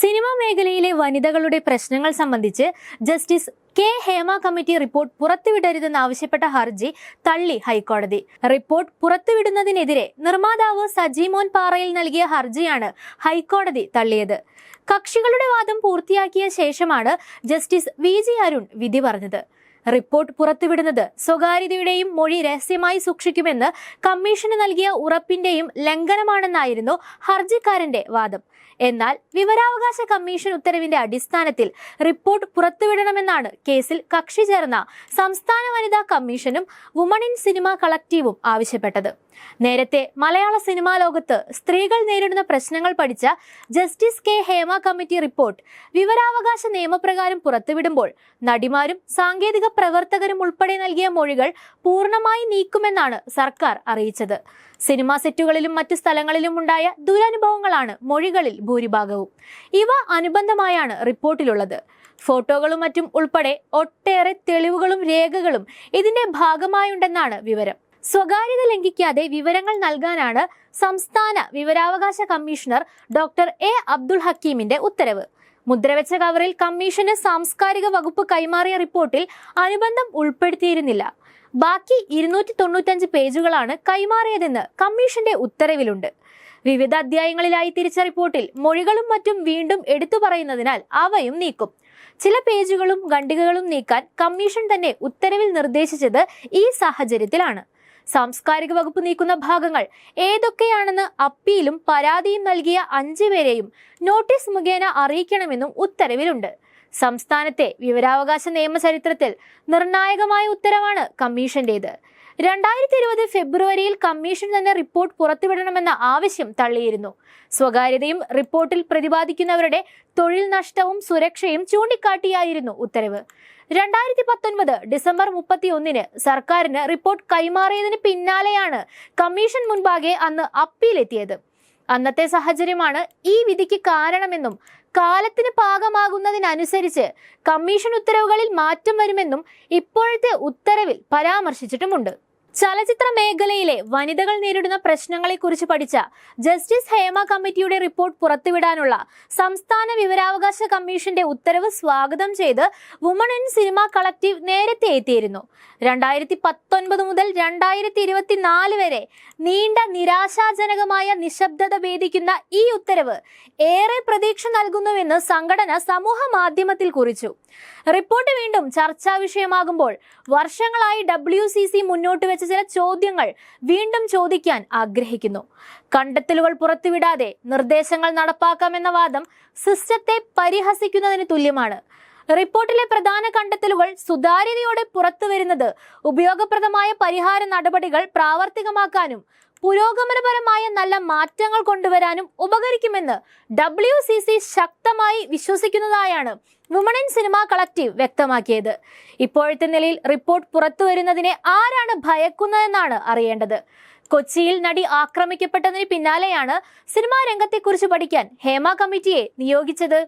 Cinema മേഖലയിലെ വനിതകളുടെ പ്രശ്നങ്ങൾ സംബന്ധിച്ച് justice K Hema committee report പുറത്തുവിടരുതെന്നാവശ്യപ്പെട്ട ഹർജി തള്ളി ഹൈക്കോടതി. റിപ്പോർട്ട് പുറത്തുവിടുന്നതിനെതിരെ നിർമ്മാതാവ് സജിമോൻ പാറയിൽ നൽകിയ ഹർജിയാണ് ഹൈക്കോടതി തള്ളിയത്. കക്ഷികളുടെ വാദം പൂർത്തിയാക്കിയ ശേഷമാണ് ജസ്റ്റിസ് വി ജി അരുൺ വിധി പറഞ്ഞത്. റിപ്പോർട്ട് പുറത്തുവിടുന്നത് സ്വകാര്യതയുടെയും മൊഴി രഹസ്യമായി സൂക്ഷിക്കുമെന്ന് കമ്മീഷന് നൽകിയ ഉറപ്പിന്റെയും ലംഘനമാണെന്നായിരുന്നു ഹർജിക്കാരന്റെ വാദം. എന്നാൽ വിവരാവകാശ കമ്മീഷൻ ഉത്തരവിന്റെ അടിസ്ഥാനത്തിൽ റിപ്പോർട്ട് പുറത്തുവിടണമെന്നാണ് കേസിൽ കക്ഷി ചേർന്ന സംസ്ഥാന വനിതാ കമ്മീഷനും വുമൺ ഇൻ സിനിമ കളക്റ്റീവും ആവശ്യപ്പെട്ടത്. നേരത്തെ മലയാള സിനിമാ ലോകത്ത് സ്ത്രീകൾ നേരിടുന്ന പ്രശ്നങ്ങൾ പഠിച്ച justice K Hema committee report വിവരാവകാശ നിയമപ്രകാരം പുറത്തുവിടുമ്പോൾ നടിമാരും സാങ്കേതിക പ്രവർത്തകരും ഉൾപ്പെടെ നൽകിയ മൊഴികൾ പൂർണമായി നീക്കുമെന്നാണ് സർക്കാർ അറിയിച്ചത്. സിനിമാ സെറ്റുകളിലും മറ്റു സ്ഥലങ്ങളിലും ഉണ്ടായ ദുരനുഭവങ്ങളാണ് മൊഴികളിൽ ഭൂരിഭാഗവും. ഇവ അനുബന്ധമായാണ് റിപ്പോർട്ടിലുള്ളത്. ഫോട്ടോകളും മറ്റും ഉൾപ്പെടെ ഒട്ടേറെ തെളിവുകളും രേഖകളും ഇതിന്റെ ഭാഗമായുണ്ടെന്നാണ് വിവരം. സ്വകാര്യത ലംഘിക്കാതെ വിവരങ്ങൾ നൽകാനാണ് സംസ്ഥാന വിവരാവകാശ കമ്മീഷണർ ഡോക്ടർ എ അബ്ദുൾ ഹക്കീമിന്റെ ഉത്തരവ്. മുദ്രവെച്ച കവറിൽ കമ്മീഷന് സാംസ്കാരിക വകുപ്പ് കൈമാറിയ റിപ്പോർട്ടിൽ അനുബന്ധം ഉൾപ്പെടുത്തിയിരുന്നില്ല. ബാക്കി ഇരുന്നൂറ്റി തൊണ്ണൂറ്റഞ്ച് പേജുകളാണ് കൈമാറിയതെന്ന് കമ്മീഷന്റെ ഉത്തരവിലുണ്ട്. വിവിധ അധ്യായങ്ങളിലായി തിരിച്ച റിപ്പോർട്ടിൽ മൊഴികളും മറ്റും വീണ്ടും എടുത്തു പറയുന്നതിനാൽ അവയും നീക്കും. ചില പേജുകളും ഖണ്ഡികകളും നീക്കാൻ കമ്മീഷൻ തന്നെ ഉത്തരവിൽ നിർദ്ദേശിച്ചത് ഈ സാഹചര്യത്തിലാണ്. സാംസ്കാരിക വകുപ്പ് നീക്കുന്ന ഭാഗങ്ങൾ ഏതൊക്കെയാണെന്ന് അപ്പീലും പരാതിയും നൽകിയ അഞ്ചു പേരെയും നോട്ടീസ് മുഖേന അറിയിക്കണമെന്നും ഉത്തരവിലുണ്ട്. സംസ്ഥാനത്തെ വിവരാവകാശ നിയമചരിത്രത്തിൽ നിർണായകമായ ഉത്തരവാണ് കമ്മീഷന്റേത്. രണ്ടായിരത്തി ഇരുപത് ഫെബ്രുവരിയിൽ കമ്മീഷൻ തന്നെ റിപ്പോർട്ട് പുറത്തുവിടണമെന്ന ആവശ്യം തള്ളിയിരുന്നു. സ്വകാര്യതയും റിപ്പോർട്ടിൽ പ്രതിപാദിക്കുന്നവരുടെ തൊഴിൽ നഷ്ടവും സുരക്ഷയും ചൂണ്ടിക്കാട്ടിയായിരുന്നു ഉത്തരവ്. രണ്ടായിരത്തി പത്തൊൻപത് ഡിസംബർ മുപ്പത്തി ഒന്നിന് സർക്കാരിന് റിപ്പോർട്ട് കൈമാറിയതിന് പിന്നാലെയാണ് കമ്മീഷൻ മുൻപാകെ അന്ന് അപ്പീലെത്തിയത്. അന്നത്തെ സാഹചര്യമാണ് ഈ വിധിക്ക് കാരണമെന്നും കാലത്തിന് പാകമാകുന്നതിനനുസരിച്ച് കമ്മീഷൻ ഉത്തരവുകളിൽ മാറ്റം വരുമെന്നും ഇപ്പോഴത്തെ ഉത്തരവിൽ പരാമർശിച്ചിട്ടുമുണ്ട്. ചലച്ചിത്ര മേഖലയിലെ വനിതകൾ നേരിടുന്ന പ്രശ്നങ്ങളെക്കുറിച്ച് പഠിച്ച ജസ്റ്റിസ് ഹേമ കമ്മിറ്റിയുടെ റിപ്പോർട്ട് പുറത്തുവിടാനുള്ള സംസ്ഥാന വിവരാവകാശ കമ്മീഷന്റെ ഉത്തരവ് സ്വാഗതം ചെയ്ത് വുമൺ ഇൻ സിനിമ കളക്റ്റീവ് നേരത്തെ എത്തിയിരുന്നു. രണ്ടായിരത്തി പത്തൊൻപത് മുതൽ രണ്ടായിരത്തി ഇരുപത്തിനാല് വരെ നീണ്ട നിരാശാജനകമായ നിശബ്ദത ഭേദിക്കുന്ന ഈ ഉത്തരവ് ഏറെ പ്രതീക്ഷ നൽകുന്നുവെന്ന് സംഘടന സമൂഹ മാധ്യമത്തിൽ കുറിച്ചു. റിപ്പോർട്ട് വീണ്ടും ചർച്ചാ വിഷയമാകുമ്പോൾ വർഷങ്ങളായി ഡബ്ല്യു മുന്നോട്ട് വെച്ച ചില ചോദ്യങ്ങൾ വീണ്ടും ചോദിക്കാൻ ആഗ്രഹിക്കുന്നു. കണ്ടെത്തലുകൾ പുറത്തുവിടാതെ നിർദ്ദേശങ്ങൾ നടപ്പാക്കാമെന്ന വാദം സിസ്റ്റത്തെ പരിഹസിക്കുന്നതിന് തുല്യമാണ്. റിപ്പോർട്ടിലെ പ്രധാന കണ്ടെത്തലുകൾ സുതാര്യതയോടെ പുറത്തുവരുന്നത് ഉപയോഗപ്രദമായ പരിഹാര നടപടികൾ പ്രാവർത്തികമാക്കാനും പുരോഗമനപരമായ നല്ല മാറ്റങ്ങൾ കൊണ്ടുവരാനും ഉപകരിക്കുമെന്ന് ഡബ്ല്യു സി സി ശക്തമായി വിശ്വസിക്കുന്നതായാണ് വുമൺ ഇൻ സിനിമ കളക്റ്റീവ് വ്യക്തമാക്കിയത്. ഇപ്പോഴത്തെ നിലയിൽ റിപ്പോർട്ട് പുറത്തു വരുന്നതിനെ ആരാണ് ഭയക്കുന്നതെന്നാണ് അറിയേണ്ടത്. കൊച്ചിയിൽ നടി ആക്രമിക്കപ്പെട്ടതിന് പിന്നാലെയാണ് സിനിമാ രംഗത്തെക്കുറിച്ച് പഠിക്കാൻ ഹേമ കമ്മിറ്റിയെ നിയോഗിച്ചത്.